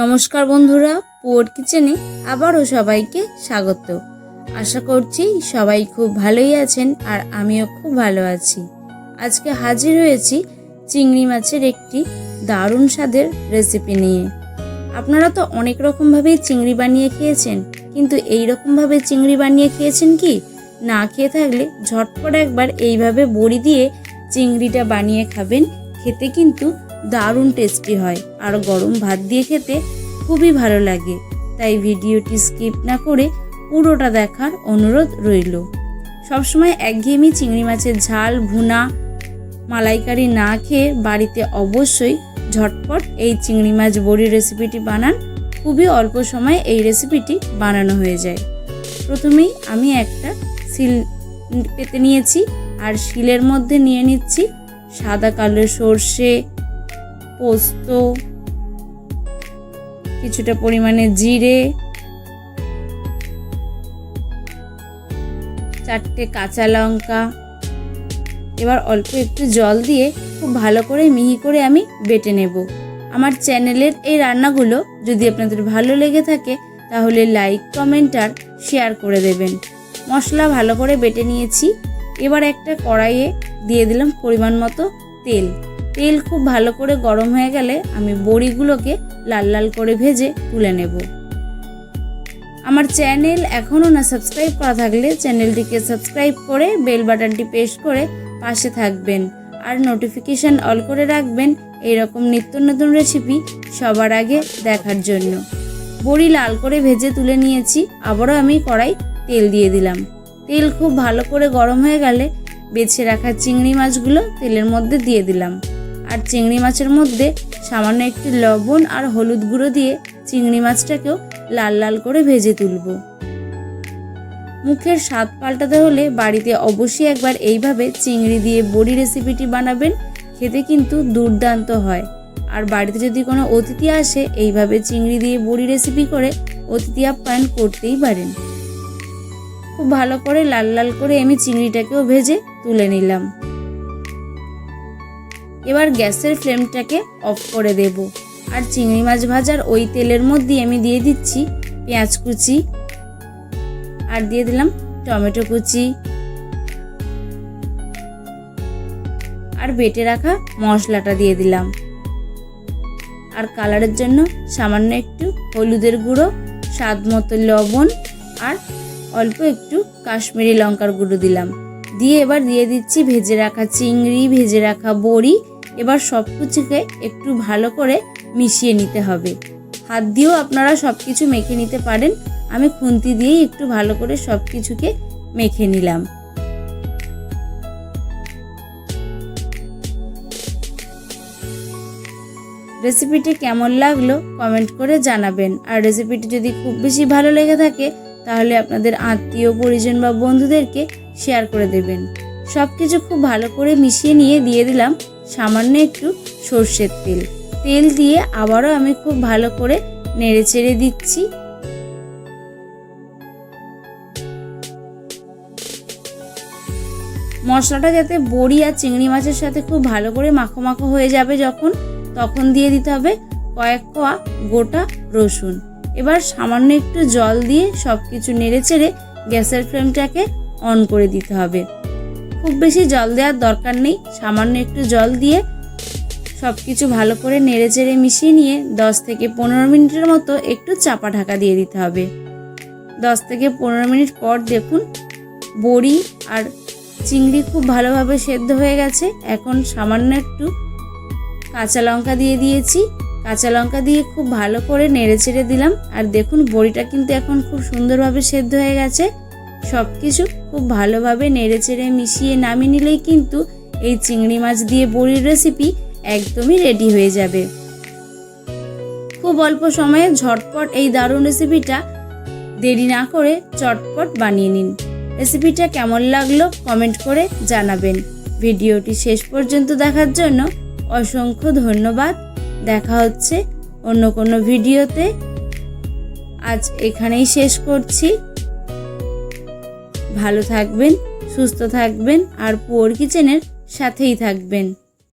নমস্কার বন্ধুরা, পুয়ার কিচেনে আবারও সবাইকে স্বাগত। আশা করছি সবাই খুব ভালোই আছেন আর আমিও খুব ভালো আছি। আজকে হাজির হয়েছি চিংড়ি মাছের একটি দারুণ স্বাদের রেসিপি নিয়ে। আপনারা তো অনেক রকমভাবেই চিংড়ি বানিয়ে খেয়েছেন, কিন্তু এই রকমভাবে চিংড়ি বানিয়ে খেয়েছেন কি? না খেয়ে থাকলে ঝটপট একবার এইভাবে বড়ি দিয়ে চিংড়িটা বানিয়ে খাবেন, খেতে কিন্তু দারুণ টেস্টি হয় আর গরম ভাত দিয়ে খেতে খুবই ভালো লাগে। তাই ভিডিওটি স্কিপ না করে পুরোটা দেখার অনুরোধ রইল। সবসময় একঘেয়েমি চিংড়ি মাছের ঝাল, ভুনা, মালাইকারি না খেয়ে বাড়িতে অবশ্যই ঝটপট এই চিংড়ি মাছ বড়ি রেসিপিটি বানান। খুবই অল্প সময়ে এই রেসিপিটি বানানো হয়ে যায়। প্রথমেই আমি একটা শিল পেতে নিয়েছি আর শিলের মধ্যে নিয়ে নিচ্ছি সাদা কালো সর্ষে পোস্ত, কিছুটা পরিমাণে জিরে, চারটে কাঁচা লঙ্কা। এবার অল্প একটু জল দিয়ে খুব ভালো করে মিহি করে আমি বেটে নেব। আমার চ্যানেলের এই রান্নাগুলো যদি আপনাদের ভালো লেগে থাকে, তাহলে লাইক, কমেন্ট আর শেয়ার করে দেবেন। মশলা ভালো করে বেটে নিয়েছি। এবার একটা কড়াইয়ে দিয়ে দিলাম পরিমাণ মতো তেল। তেল খুব ভালো করে গরম হয়ে গেলে আমি বড়িগুলোকে লাল লাল করে ভেজে তুলে নেব। আমার চ্যানেল এখনও না সাবস্ক্রাইব করা থাকলে চ্যানেলটিকে সাবস্ক্রাইব করে বেল বাটনটি প্রেস করে পাশে থাকবেন। আর নোটিফিকেশান অল করে রাখবেন এরকম নিত্য নতুন রেসিপি সবার আগে দেখার জন্য। বড়ি লাল করে ভেজে তুলে নিয়েছি, আবারও আমি কড়াই তেল দিয়ে দিলাম। তেল খুব ভালো করে গরম হয়ে গেলে বেছে রাখা চিংড়ি মাছগুলো তেলের মধ্যে দিয়ে দিলাম। আর চিংড়ি মাছের মধ্যে সামান্য একটি লবণ আর হলুদ গুঁড়ো দিয়ে চিংড়ি মাছটাকেও লাল লাল করে ভেজে তুলব। মুখের স্বাদ পাল্টাতে হলে বাড়িতে অবশ্যই একবার এইভাবে চিংড়ি দিয়ে বড়ি রেসিপিটি বানাবেন, খেতে কিন্তু দুর্দান্ত হয়। আর বাড়িতে যদি কোনো অতিথি আসে, এইভাবে চিংড়ি দিয়ে বড়ি রেসিপি করে অতিথি আপ্যায়ন করতেই পারেন। খুব ভালো করে লাল লাল করে আমি চিংড়িটাকেও ভেজে তুলে নিলাম। এবার গ্যাসের ফ্লেমটাকে অফ করে দেব। আর চিংড়ি মাছ ভাজার ওই তেলের মধ্যে আমি দিয়ে দিচ্ছি পেঁয়াজ কুচি আর দিয়ে দিলাম টমেটো কুচি। আর বেটে রাখা মশলাটা দিয়ে দিলাম। আর কালারের জন্য সামান্য একটু হলুদের গুঁড়ো, স্বাদ মতো লবণ আর অল্প একটু কাশ্মীরি লঙ্কার গুঁড়ো দিলাম। দিয়ে এবার দিয়ে দিচ্ছি ভেজে রাখা চিংড়ি, ভেজে রাখা বড়ি এবার সব কিছুকে একটু ভালো করে মিশিয়ে নিতে হবে। হাত দিয়েও আপনারা সব কিছু মেখে নিতে পারেন। আমি খুন্তি দিয়েই একটু ভালো করে সব কিছুকে মেখে নিলাম। রেসিপিটি কেমন লাগল কমেন্ট করে জানাবেন। আর রেসিপিটি যদি খুব বেশি ভালো লেগে থাকে, তাহলে আপনাদের আত্মীয়, পরিজন বা বন্ধুদেরকে শেয়ার করে দেবেন। সব কিছু খুব ভালো করে মিশিয়ে নিয়ে দিয়ে দিলাম। সামান্য একটু সর্ষের তেল। তেল দিয়ে আবারও আমি খুব ভালো করে নেড়ে চেড়ে দিচ্ছি। মশলাটা যাতে বড়ি আর চিংড়ি মাছের সাথে খুব ভালো করে মাখো মাখো হয়ে যাবে যখন, তখন দিয়ে দিতে হবে কয়েক কোয়া গোটা রসুন। এবার সামান্য একটু জল দিয়ে সব কিছু নেড়ে চেড়ে গ্যাসের ফ্লেমটাকে অন করে দিতে হবে। খুব বেশি জল দেওয়ার দরকার নেই। সামান্য একটু জল দিয়ে সব কিছু ভালো করে নেড়ে চেড়ে মিশিয়ে নিয়ে দশ থেকে পনেরো মিনিটের মতো একটু চাপা ঢাকা দিয়ে দিতে হবে। দশ থেকে পনেরো মিনিট পর দেখুন বড়ি আর চিংড়ি খুব ভালোভাবে সেদ্ধ হয়ে গেছে। এখন সামান্য একটু কাঁচা লঙ্কা দিয়ে দিয়েছি। কাঁচা লঙ্কা দিয়ে খুব ভালো করে নেড়ে চেড়ে দিলাম। আর দেখুন বড়িটা কিন্তু এখন খুব সুন্দরভাবে সেদ্ধ হয়ে গেছে। সব কিছু খুব ভালোভাবে নেড়ে চেড়ে মিশিয়ে নামিয়ে নিলেই কিন্তু এই চিংড়ি মাছ দিয়ে বড়ির রেসিপি একদমই রেডি হয়ে যাবে। খুব অল্প সময়ে ঝটপট এই দারুণ রেসিপিটা দেরি না করে চটপট বানিয়ে নিন। রেসিপিটা কেমন লাগল কমেন্ট করে জানাবেন। ভিডিওটি শেষ পর্যন্ত দেখার জন্য অসংখ্য ধন্যবাদ। দেখা হচ্ছে অন্য কোনো ভিডিওতে। আজ এখানেই শেষ করছি। ভালো থাকবেন সুস্থ থাকবেন আর পুয়োর কিচেনের সাথেই থাকবেন।